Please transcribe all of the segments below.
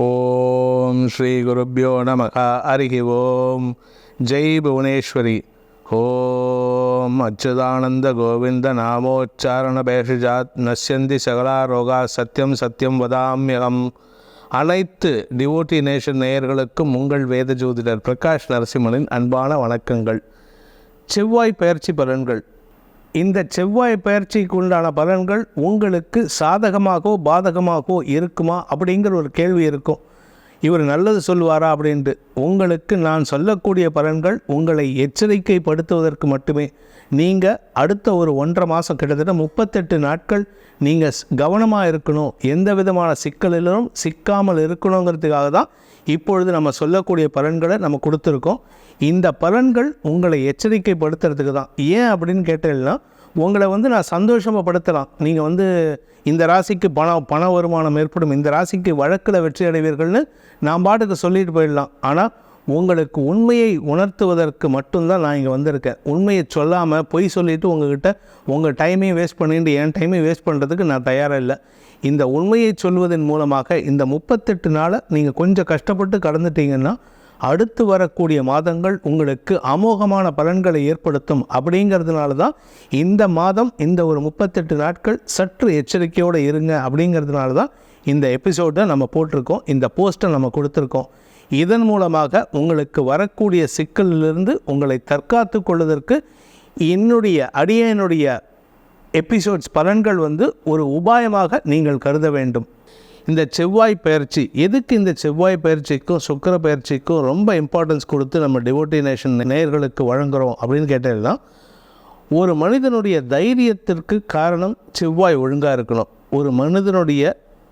ஓம் ஸ்ரீ குருப்பியோ நம அருகி ஓம். ஜெய் புவனேஸ்வரி. ஓம். அச்சுதானந்த கோவிந்த நாமோச்சாரண பேஷஜாத் நஷ்யந்தி சகலா ரோகா சத்யம் சத்யம் வதாமியகம். அனைத்து டிவோட்டி நேஷன் நேயர்களுக்கும் உங்கள் வேத ஜோதிடர் பிரகாஷ் நரசிம்மனின் அன்பான வணக்கங்கள். செவ்வாய் பயிற்சி பலன்கள். இந்த செவ்வாய் பயிற்சிக்கு உண்டான பலன்கள் உங்களுக்கு சாதகமாகவோ பாதகமாகவோ இருக்குமா அப்படிங்கிற ஒரு கேள்வி இருக்கும். இவர் நல்லது சொல்லுவாரா அப்படின்ட்டு. உங்களுக்கு நான் சொல்லக்கூடிய பலன்கள் உங்களை எச்சரிக்கைப்படுத்துவதற்கு மட்டுமே. நீங்கள் அடுத்த ஒரு ஒன்றரை மாதம் கிட்டத்தட்ட முப்பத்தெட்டு நாட்கள் நீங்கள் கவனமாக இருக்கணும். எந்த விதமான சிக்கலிலும் சிக்காமல் இருக்கணுங்கிறதுக்காக தான் இப்பொழுது நம்ம சொல்லக்கூடிய பலன்களை நம்ம கொடுத்துருக்கோம். இந்த பலன்கள் உங்களை எச்சரிக்கைப்படுத்துறதுக்கு தான். ஏன் அப்படின்னு கேட்டீங்கன்னா உங்களை வந்து நான் சந்தோஷமாக படுத்தலாம். நீங்கள் வந்து இந்த ராசிக்கு பணம் பண வருமானம் ஏற்படும். இந்த ராசிக்கு வழக்கில் வெற்றி அடைவீர்கள்னு நான் பாட்டுக்கு சொல்லிட்டு போயிடலாம். ஆனால் உங்களுக்கு உண்மையை உணர்த்துவதற்கு மட்டும்தான் நான் இங்கே வந்திருக்கேன். உண்மையை சொல்லாமல் பொய் சொல்லிவிட்டு உங்ககிட்ட உங்கள் டைமையும் வேஸ்ட் பண்ணிட்டு என் டைமையும் வேஸ்ட் பண்ணுறதுக்கு நான் தயாராக இல்லை. இந்த உண்மையை சொல்வதன் மூலமாக இந்த முப்பத்தெட்டு நாளை நீங்கள் கொஞ்சம் கஷ்டப்பட்டு கடந்துட்டீங்கன்னா அடுத்து வரக்கூடிய மாதங்கள் உங்களுக்கு அமோகமான பலன்களை ஏற்படுத்தும். அப்படிங்கிறதுனால தான் இந்த மாதம் இந்த ஒரு முப்பத்தெட்டு நாட்கள் சற்று எச்சரிக்கையோடு இருங்க. அப்படிங்கிறதுனால தான் இந்த எபிசோடை நம்ம போட்டிருக்கோம் இந்த போஸ்ட்டை நம்ம கொடுத்துருக்கோம். இதன் மூலமாக உங்களுக்கு வரக்கூடிய சிக்கலிலிருந்து உங்களை தற்காத்து கொள்வதற்கு என்னுடைய அடியனுடைய எபிசோட்ஸ் பலன்கள் வந்து ஒரு உபாயமாக நீங்கள் கருத வேண்டும். இந்த செவ்வாய் பயிற்சி எதுக்கு இந்த செவ்வாய் பயிற்சிக்கும் சுக்கர பயிற்சிக்கும் ரொம்ப இம்பார்ட்டன்ஸ் கொடுத்து நம்ம டிவோட்டினேஷன் நேயர்களுக்கு வழங்குகிறோம் அப்படின்னு கேட்டதுன்னா ஒரு மனிதனுடைய தைரியத்திற்கு காரணம் செவ்வாய் ஒழுங்காக இருக்கணும். ஒரு மனிதனுடைய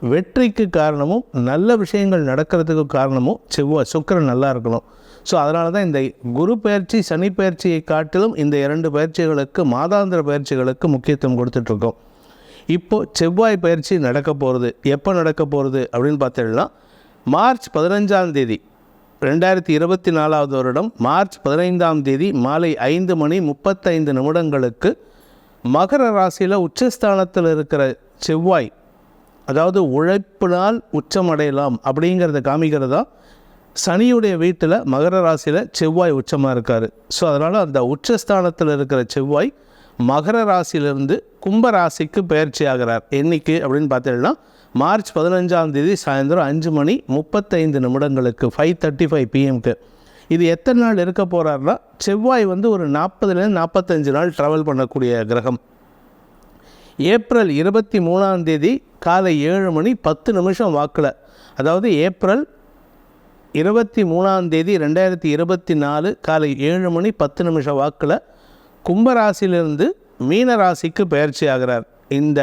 வெற்றிக்கு காரணமும் நல்ல விஷயங்கள் நடக்கிறதுக்கு காரணமும் செவ்வாய் சுக்கரன் நல்லா இருக்கணும். ஸோ அதனால தான் இந்த குரு பயிற்சி சனி பயிற்சியை காட்டிலும் இந்த இரண்டு பயிற்சிகளுக்கு மாதாந்திர பயிற்சிகளுக்கு முக்கியத்துவம் கொடுத்துட்ருக்கோம். இப்போது செவ்வாய் பயிற்சி நடக்க போகிறது எப்போ நடக்க போகிறது அப்படின்னு பார்த்தீங்கன்னா மார்ச் பதினஞ்சாம் தேதி ரெண்டாயிரத்தி இருபத்தி நாலாவது வருடம் மார்ச் பதினைந்தாம் தேதி மாலை ஐந்து மணி முப்பத்தைந்து நிமிடங்களுக்கு மகர ராசியில் உச்சஸ்தானத்தில் இருக்கிற செவ்வாய் அதாவது உழைப்பினால் உச்சமடையலாம் அப்படிங்கிறத காமிக்கிறதா? சனியுடைய வீட்டில் மகர ராசியில் செவ்வாய் உச்சமாக இருக்கார். ஸோ அதனால் அந்த உச்சஸ்தானத்தில் இருக்கிற செவ்வாய் மகர ராசியிலிருந்து கும்ப ராசிக்கு பயிற்சி ஆகிறார். என்னைக்கு அப்படின்னு பார்த்தீங்கன்னா மார்ச் பதினஞ்சாம் தேதி சாயந்தரம் அஞ்சு மணி முப்பத்தைந்து நிமிடங்களுக்கு ஃபைவ் தேர்ட்டி ஃபைவ் பிஎம்க்கு இது எத்தனை நாள் இருக்க போகிறாருன்னா செவ்வாய் வந்து ஒரு நாற்பதுலேருந்து நாற்பத்தஞ்சு நாள் ட்ராவல் பண்ணக்கூடிய கிரகம். ஏப்ரல் இருபத்தி மூணாம் தேதி காலை ஏழு மணி பத்து நிமிஷம் வாக்கில். அதாவது ஏப்ரல் இருபத்தி மூணாம் தேதி ரெண்டாயிரத்தி இருபத்தி நாலு காலை ஏழு மணி பத்து நிமிஷம் வாக்கில் கும்பராசிலிருந்து மீனராசிக்கு பயிற்சி ஆகிறார். இந்த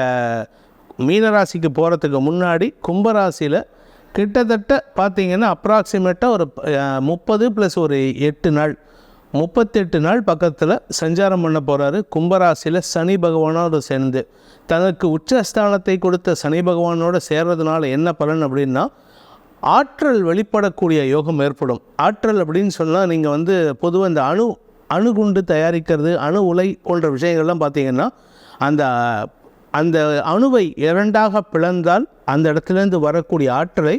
மீனராசிக்கு போகிறதுக்கு முன்னாடி கும்பராசியில் கிட்டத்தட்ட பார்த்திங்கன்னா அப்ராக்சிமேட்டாக ஒரு முப்பது ப்ளஸ் ஒரு எட்டு நாள். முப்பத்தெட்டு நாள் பக்கத்தில் சஞ்சாரம் பண்ண போகிறாரு கும்பராசியில் சனி பகவானோடு சேர்ந்து. தனக்கு உச்சஸ்தானத்தை கொடுத்த சனி பகவானோடு சேர்றதுனால என்ன பலன் அப்படின்னா ஆற்றல் வெளிப்படக்கூடிய யோகம் ஏற்படும். ஆற்றல் அப்படின்னு சொன்னால் நீங்கள் வந்து பொதுவாக இந்த அணு அணுகுண்டு தயாரிக்கிறது அணு உலை போன்ற விஷயங்கள்லாம் பார்த்திங்கன்னா அந்த அந்த அணுவை இரண்டாக பிளந்தால் அந்த இடத்துலேருந்து வரக்கூடிய ஆற்றலை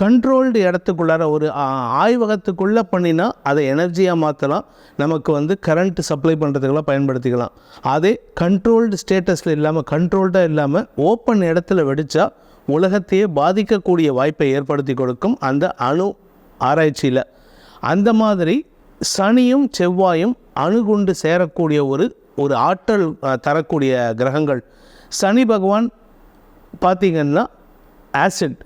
கண்ட்ரோல்டு இடத்துக்குள்ளார ஒரு ஆய்வகத்துக்குள்ளே பண்ணினா அதை எனர்ஜியாக மாற்றலாம் நமக்கு வந்து கரண்ட் சப்ளை பண்ணுறதுக்கெல்லாம் பயன்படுத்திக்கலாம். அதே கண்ட்ரோல்டு ஸ்டேட்டஸில் இல்லாமல் கண்ட்ரோல்டாக இல்லாமல் ஓப்பன் இடத்துல வெடித்தா உலகத்தையே பாதிக்கக்கூடிய வாய்ப்பை ஏற்படுத்தி கொடுக்கும் அந்த அணு ஆராய்ச்சியில். அந்த மாதிரி சனியும் செவ்வாயும் அணுகுண்டு சேரக்கூடிய ஒரு ஒரு ஆற்றல் தரக்கூடிய கிரகங்கள். சனி பகவான் பார்த்திங்கன்னா ஆசிட்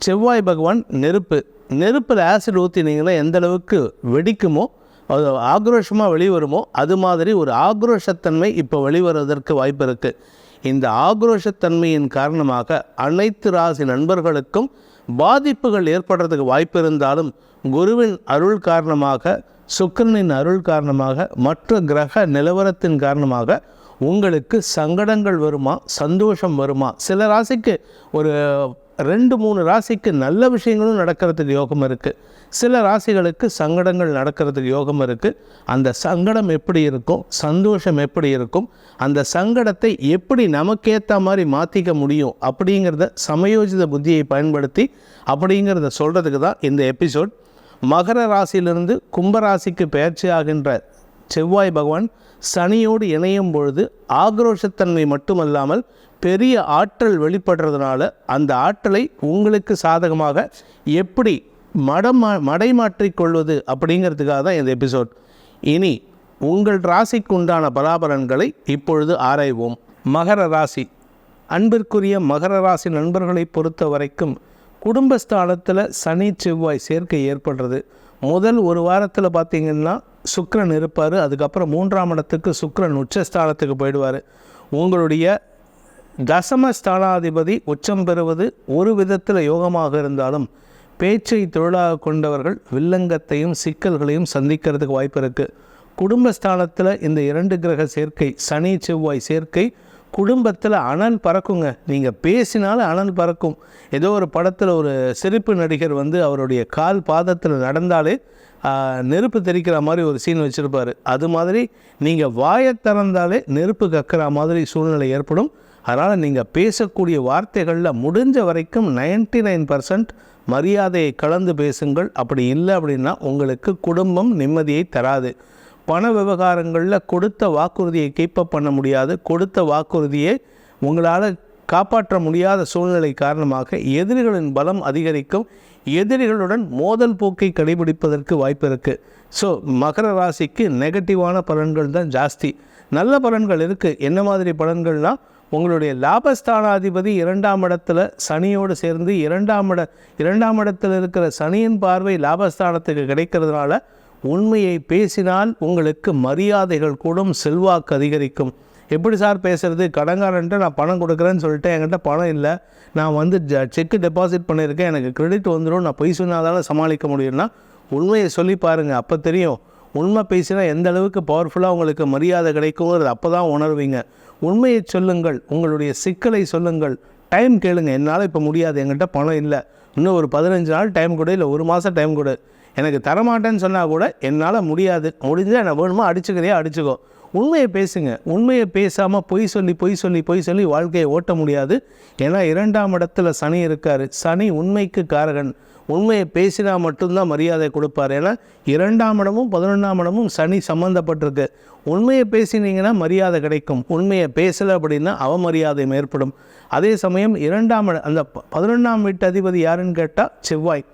செவ்வாய் பகவான் நெருப்பு. நெருப்பில் ஆசிட் ஊற்றினீங்கன்னா எந்த அளவுக்கு வெடிக்குமோ அது ஆக்ரோஷமாக வெளிவருமோ அது மாதிரி ஒரு ஆக்ரோஷத்தன்மை இப்போ வெளிவருவதற்கு வாய்ப்பு இருக்குது இந்த ஆக்ரோஷத்தன்மையின் காரணமாக அனைத்து ராசி நண்பர்களுக்கும் பாதிப்புகள் ஏற்படுறதுக்கு வாய்ப்பு இருந்தாலும் குருவின் அருள் காரணமாக சுக்கரனின் அருள் காரணமாக மற்ற கிரக நிலவரத்தின் காரணமாக உங்களுக்கு சங்கடங்கள் வருமா சந்தோஷம் வருமா? சில ராசிக்கு ஒரு ரெண்டு மூணு ராசிக்கு நல்ல விஷயங்களும் நடக்கிறதுக்கு யோகம் இருக்குது சில ராசிகளுக்கு சங்கடங்கள் நடக்கிறதுக்கு யோகம் இருக்குது அந்த சங்கடம் எப்படி இருக்கும்? சந்தோஷம் எப்படி இருக்கும்? அந்த சங்கடத்தை எப்படி நமக்கேற்ற மாதிரி மாற்றிக்க முடியும்? அப்படிங்கிறத சமயோஜித புத்தியை பயன்படுத்தி அப்படிங்கிறத சொல்கிறதுக்கு தான் இந்த எபிசோட். மகர ராசியிலிருந்து கும்பராசிக்கு பயிற்சி ஆகின்ற செவ்வாய் பகவான் சனியோடு இணையும் பொழுது ஆக்ரோஷத்தன்மை மட்டுமல்லாமல் பெரிய ஆற்றல் வெளிப்படுறதுனால அந்த ஆற்றலை உங்களுக்கு சாதகமாக எப்படி மடமா மடைமாற்றிக்கொள்வது அப்படிங்கிறதுக்காக தான் இந்த எபிசோட். இனி உங்கள் ராசிக்கு உண்டான பலாபலன்களை இப்பொழுது ஆராய்வோம். மகர ராசி. அன்பிற்குரிய மகர ராசி நண்பர்களை பொறுத்த வரைக்கும் குடும்பஸ்தானத்தில் சனி செவ்வாய் சேர்க்கை ஏற்படுறது. முதல் ஒரு வாரத்தில் பார்த்திங்கன்னா சுக்ரன் இருப்பார் அதுக்கப்புறம் மூன்றாம் இடத்துக்கு சுக்கிரன் உச்சஸ்தானத்துக்கு போயிடுவார். உங்களுடைய தசம ஸ்தானாதிபதி உச்சம் பெறுவது ஒரு விதத்தில் யோகமாக இருந்தாலும் பேச்சை தொழிலாக கொண்டவர்கள் வில்லங்கத்தையும் சிக்கல்களையும் சந்திக்கிறதுக்கு வாய்ப்பு இருக்குது குடும்பஸ்தானத்தில் இந்த இரண்டு கிரக சேர்க்கை சனி செவ்வாய் சேர்க்கை குடும்பத்தில் அனல் பறக்குங்க. நீங்கள் பேசினாலும் அனல் பறக்கும். ஏதோ ஒரு படத்தில் ஒரு சிரிப்பு நடிகர் வந்து அவருடைய கால் பாதத்தில் நடந்தாலே நெருப்பு தெரிக்கிற மாதிரி ஒரு சீன் வச்சுருப்பார். அது மாதிரி நீங்கள் வாயை திறந்தாலே நெருப்பு கக்கிற மாதிரி சூழ்நிலை ஏற்படும். அதனால் நீங்கள் பேசக்கூடிய வார்த்தைகளில் முடிஞ்ச வரைக்கும் 99% நைன் பர்சன்ட் மரியாதையை கலந்து பேசுங்கள். அப்படி இல்லை அப்படின்னா உங்களுக்கு குடும்பம் நிம்மதியை தராது. பண விவகாரங்களில் கொடுத்த வாக்குறுதியை கீப்பப் பண்ண முடியாது. கொடுத்த வாக்குறுதியை உங்களால் காப்பாற்ற முடியாத சூழ்நிலை காரணமாக எதிரிகளின் பலம் அதிகரிக்கும். எதிரிகளுடன் மோதல் போக்கை கடைபிடிப்பதற்கு வாய்ப்பு இருக்குது ஸோ மகர ராசிக்கு நெகட்டிவான பலன்கள் தான் ஜாஸ்தி. நல்ல பலன்கள் இருக்குது என்ன மாதிரி பலன்கள்லாம் உங்களுடைய லாபஸ்தானாதிபதி இரண்டாம் இடத்துல சனியோடு சேர்ந்து இரண்டாம் இட இரண்டாம் இடத்தில் இருக்கிற சனியின் பார்வை லாபஸ்தானத்துக்கு கிடைக்கிறதுனால உண்மையை பேசினால் உங்களுக்கு மரியாதைகள் கூடும் செல்வாக்கு அதிகரிக்கும். எப்படி சார் பேசுகிறது கடங்காரன்ட்டு நான் பணம் கொடுக்குறேன்னு சொல்லிட்டு என்கிட்ட பணம் இல்லை. நான் வந்து செக்கு டெபாசிட் பண்ணியிருக்கேன் எனக்கு கிரெடிட் வந்துடும் நான் பொய் சொன்னாதால் சமாளிக்க முடியும்னா உண்மையை சொல்லி பாருங்கள் அப்போ தெரியும். உண்மை பேசினா எந்த அளவுக்கு பவர்ஃபுல்லாக உங்களுக்கு மரியாதை கிடைக்குங்கிறது அப்போ தான் உணர்வீங்க. உண்மையை சொல்லுங்கள் உங்களுடைய சிக்கலை சொல்லுங்கள். டைம் கேளுங்க என்னால் இப்போ முடியாது என்கிட்ட பணம் இல்லை. இன்னும் ஒரு பதினஞ்சு நாள் டைம் கொடு இல்லை ஒரு மாதம் டைம் கொடு. எனக்கு தரமாட்டேன்னு சொன்னால் கூட என்னால் முடியாது. முடிஞ்சால் என்ன வேணுமோ அடிச்சுக்கிறியா அடிச்சுக்கோ. உண்மையை பேசுங்க. உண்மையை பேசாமல் பொய் சொல்லி பொய் சொல்லி பொய் சொல்லி வாழ்க்கையை ஓட்ட முடியாது. ஏன்னா இரண்டாம் இடத்துல சனி இருக்கார். சனி உண்மைக்கு காரகன். உண்மையை பேசினா மட்டும்தான் மரியாதை கொடுப்பார். ஏன்னா இரண்டாம் இடமும் பதினொன்றாம் இடமும் சனி சம்மந்தப்பட்டிருக்கு உண்மையை பேசினீங்கன்னா மரியாதை கிடைக்கும். உண்மையை பேசலை அப்படின்னா அவமரியாதை ஏற்படும். அதே சமயம் இரண்டாம் இட அந்த பதினொன்றாம் வீட்டு அதிபதி யாருன்னு கேட்டால் செவ்வாய்.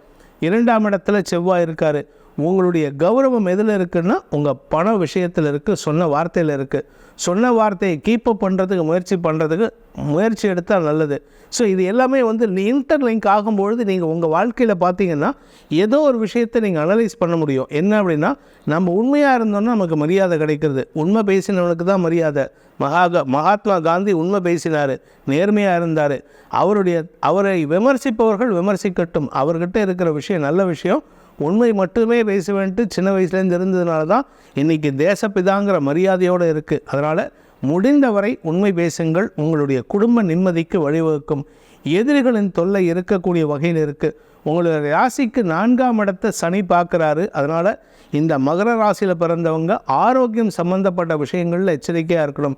இரண்டாம் இடத்துல செவ்வாய் இருக்கார். உங்களுடைய கௌரவம் எதில் இருக்குன்னா உங்கள் பண விஷயத்தில் இருக்குது சொன்ன வார்த்தையில் இருக்குது சொன்ன வார்த்தையை கீப்பப் பண்ணுறதுக்கு முயற்சி பண்ணுறதுக்கு முயற்சி எடுத்தால் நல்லது. ஸோ இது எல்லாமே வந்து இன்டர்லிங்க் ஆகும்பொழுது நீங்கள் உங்கள் வாழ்க்கையில் பார்த்தீங்கன்னா ஏதோ ஒரு விஷயத்தை நீங்கள் அனலைஸ் பண்ண முடியும். என்ன அப்படின்னா நம்ம உண்மையாக இருந்தோம்னா நமக்கு மரியாதை கிடைக்கிறது. உண்மை பேசினவனுக்கு தான் மரியாதை. மகாகா மகாத்மா காந்தி உண்மை பேசினார். நேர்மையாக இருந்தார். அவருடைய அவரை விமர்சிப்பவர்கள் விமர்சிக்கட்டும். அவர்கிட்ட இருக்கிற விஷயம் நல்ல விஷயம் உண்மை மட்டுமே பேச வேண்டிட்டு சின்ன வயசுலேருந்து இருந்ததுனால தான் இன்றைக்கி தேசப்பிதாங்கிற மரியாதையோடு இருக்குது அதனால் முடிந்தவரை உண்மை பேசுங்கள் உங்களுடைய குடும்ப நிம்மதிக்கு வழிவகுக்கும். எதிரிகளின் தொல்லை இருக்கக்கூடிய வகையில் இருக்குது உங்களுடைய ராசிக்கு நான்காம் இடத்தை சனி பார்க்குறாரு. அதனால் இந்த மகர ராசியில் பிறந்தவங்க ஆரோக்கியம் சம்பந்தப்பட்ட விஷயங்களில் எச்சரிக்கையாக இருக்கணும்.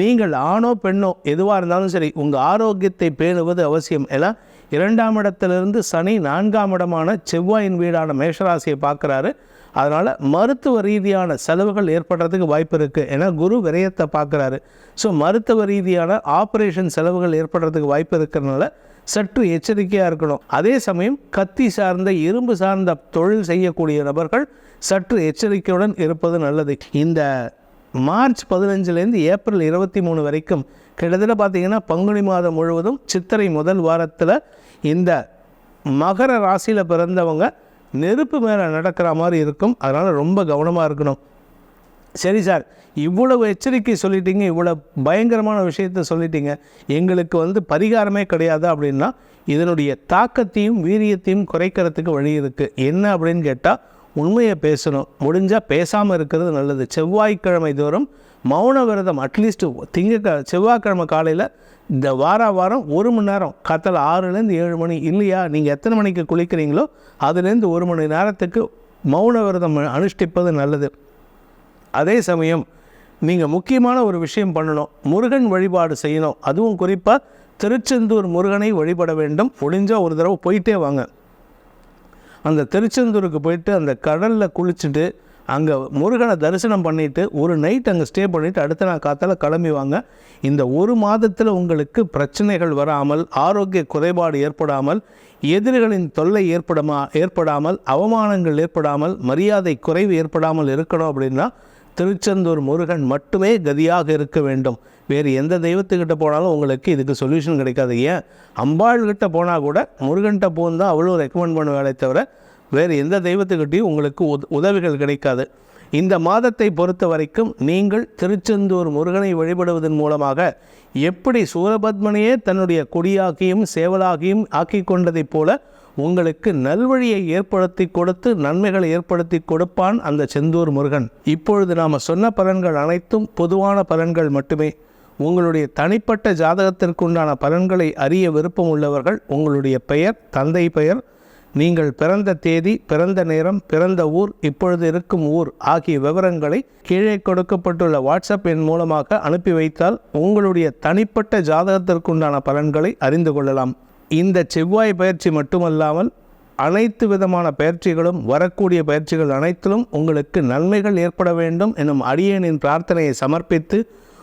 நீங்கள் ஆணோ பெண்ணோ எதுவாக இருந்தாலும் சரி உங்கள் ஆரோக்கியத்தை பேணுவது அவசியம். ஏன்னா இரண்டாம் இடத்திலிருந்து சனி நான்காம் இடமான செவ்வாயின் வீடான மேஷராசியை பார்க்குறாரு. அதனால் மருத்துவ ரீதியான செலவுகள் ஏற்படுறதுக்கு வாய்ப்பு இருக்குது ஏன்னா குரு விரயத்தை பார்க்குறாரு. ஸோ மருத்துவ ரீதியான ஆப்ரேஷன் செலவுகள் ஏற்படுறதுக்கு வாய்ப்பு இருக்கிறதுனால சற்று எச்சரிக்கையாக இருக்கணும். அதே சமயம் கத்தி சார்ந்த இரும்பு சார்ந்த தொழில் செய்யக்கூடிய நபர்கள் சற்று எச்சரிக்கையுடன் இருப்பது நல்லது. இந்த மார்ச் பதினஞ்சுலேருந்து ஏப்ரல் இருபத்தி மூணு வரைக்கும் கிட்டத்தட்ட பார்த்தீங்கன்னா பங்குனி மாதம் முழுவதும் சித்திரை முதல் வாரத்தில் இந்த மகர ராசியில் பிறந்தவங்க நெருப்பு மேலே நடக்கிற மாதிரி இருக்கும். அதனால் ரொம்ப கவனமாக இருக்கணும். சரி சார் இவ்வளவு எச்சரிக்கை சொல்லிட்டீங்க இவ்வளோ பயங்கரமான விஷயத்த சொல்லிட்டீங்க. எங்களுக்கு வந்து பரிகாரமே கிடையாது அப்படின்னா இதனுடைய தாக்கத்தையும் வீரியத்தையும் குறைக்கிறதுக்கு வழி இருக்குது என்ன அப்படின்னு கேட்டால் உண்மையை பேசணும். முடிஞ்சால் பேசாமல் இருக்கிறது நல்லது. செவ்வாய்க்கிழமை தோறும் மௌன விரதம் அட்லீஸ்ட் திங்க செவ்வாய்க்கிழமை காலையில் இந்த வார வாரம் ஒரு மணி நேரம். காத்தால ஆறுலேருந்து ஏழு மணி. இல்லையா? நீங்கள் எத்தனை மணிக்கு குளிக்கிறீங்களோ அதுலேருந்து ஒரு மணி நேரத்துக்கு மௌன விரதம் அனுஷ்டிப்பது நல்லது. அதே சமயம் நீங்கள் முக்கியமான ஒரு விஷயம் பண்ணணும். முருகன் வழிபாடு செய்யணும். அதுவும் குறிப்பாக திருச்செந்தூர் முருகனை வழிபட வேண்டும். முடிஞ்சால் ஒரு தடவை போயிட்டே வாங்க. அந்த திருச்செந்தூருக்கு போயிட்டு அந்த கடலில் குளிச்சுட்டு அங்கே முருகனை தரிசனம் பண்ணிவிட்டு ஒரு நைட் அங்கே ஸ்டே பண்ணிவிட்டு அடுத்த நாள் காத்தால் கிளம்பி வாங்க. இந்த ஒரு மாதத்தில் உங்களுக்கு பிரச்சனைகள் வராமல் ஆரோக்கிய குறைபாடு ஏற்படாமல் எதிரிகளின் தொல்லை ஏற்படமா ஏற்படாமல் அவமானங்கள் ஏற்படாமல் மரியாதை குறைவு ஏற்படாமல் இருக்கணும் அப்படின்னா திருச்செந்தூர் முருகன் மட்டுமே கதியாக இருக்க வேண்டும். வேறு எந்த தெய்வத்துக்கிட்ட போனாலும் உங்களுக்கு இதுக்கு சொல்யூஷன் கிடைக்காது. ஏன்? அம்பாள்கிட்ட போனால் கூட முருகன்கிட்ட போந்தால் அவ்வளோ ரெக்கமெண்ட் பண்ணுவாளே தவிர வேறு எந்த தெய்வத்துக்கிட்டையும் உங்களுக்கு உத உதவிகள் கிடைக்காது. இந்த மாதத்தை பொறுத்த வரைக்கும் நீங்கள் திருச்செந்தூர் முருகனை வழிபடுவதன் மூலமாக எப்படி சூரபத்மனையே தன்னுடைய கொடியாகியும் சேவலாகியும் ஆக்கி கொண்டதைப் போல உங்களுக்கு நல்வழியை ஏற்படுத்தி கொடுத்து நன்மைகளை ஏற்படுத்தி கொடுப்பான் அந்த செந்தூர் முருகன். இப்பொழுது நாம் சொன்ன பலன்கள் அனைத்தும் பொதுவான பலன்கள் மட்டுமே. உங்களுடைய தனிப்பட்ட ஜாதகத்திற்குண்டான பலன்களை அறிய விருப்பம் உள்ளவர்கள் உங்களுடைய பெயர் தந்தை பெயர் நீங்கள் பிறந்த தேதி பிறந்த நேரம் பிறந்த ஊர் இப்பொழுது இருக்கும் ஊர் ஆகிய விவரங்களை கீழே கொடுக்கப்பட்டுள்ள வாட்ஸ்அப் எண் மூலமாக அனுப்பி வைத்தால் உங்களுடைய தனிப்பட்ட ஜாதகத்திற்குண்டான பலன்களை அறிந்து கொள்ளலாம். இந்த செவ்வாய் பயிற்சி மட்டுமல்லாமல் அனைத்து விதமான பயிற்சிகளும் வரக்கூடிய பயிற்சிகள் அனைத்திலும் உங்களுக்கு நன்மைகள் ஏற்பட வேண்டும் எனும் அடியனின் பிரார்த்தனையை சமர்ப்பித்து